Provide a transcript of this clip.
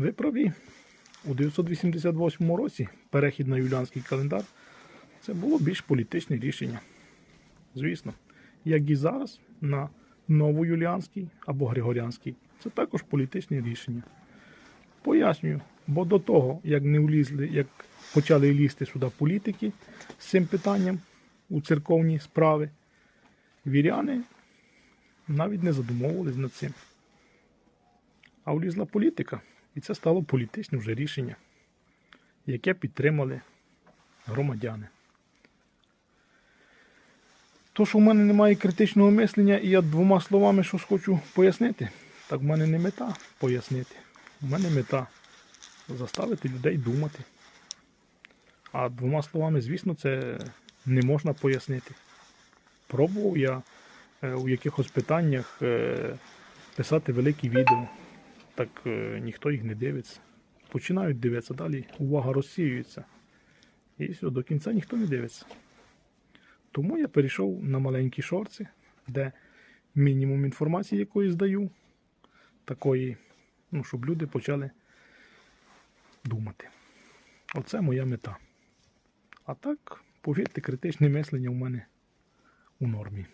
Ви праві. У 988 році перехід на юліанський календар це було більш політичне рішення. Звісно, як і зараз на новоюліанський або григоріанський. Це також політичне рішення. Пояснюю, бо до того, як не влізли, як почали лізти сюди політики з цим питанням у церковні справи, віряни навіть не задумовувались над цим. А влізла політика, і це стало політичне вже рішення, яке підтримали громадяни. То, що в мене немає критичного мислення, і я двома словами щось хочу пояснити, так в мене не мета пояснити. У мене мета заставити людей думати. А двома словами, звісно, це не можна пояснити. Пробував я е, у якихось питаннях е, писати великі відео, так е, ніхто їх не дивиться. Починають дивитися, далі увага розсіюється. І все, до кінця ніхто не дивиться. Тому я перейшов на маленькі шорти, де мінімум інформації якої здаю, такої, ну, щоб люди почали думати. Оце моя мета. А так, повірте, критичне мислення у мене у нормі.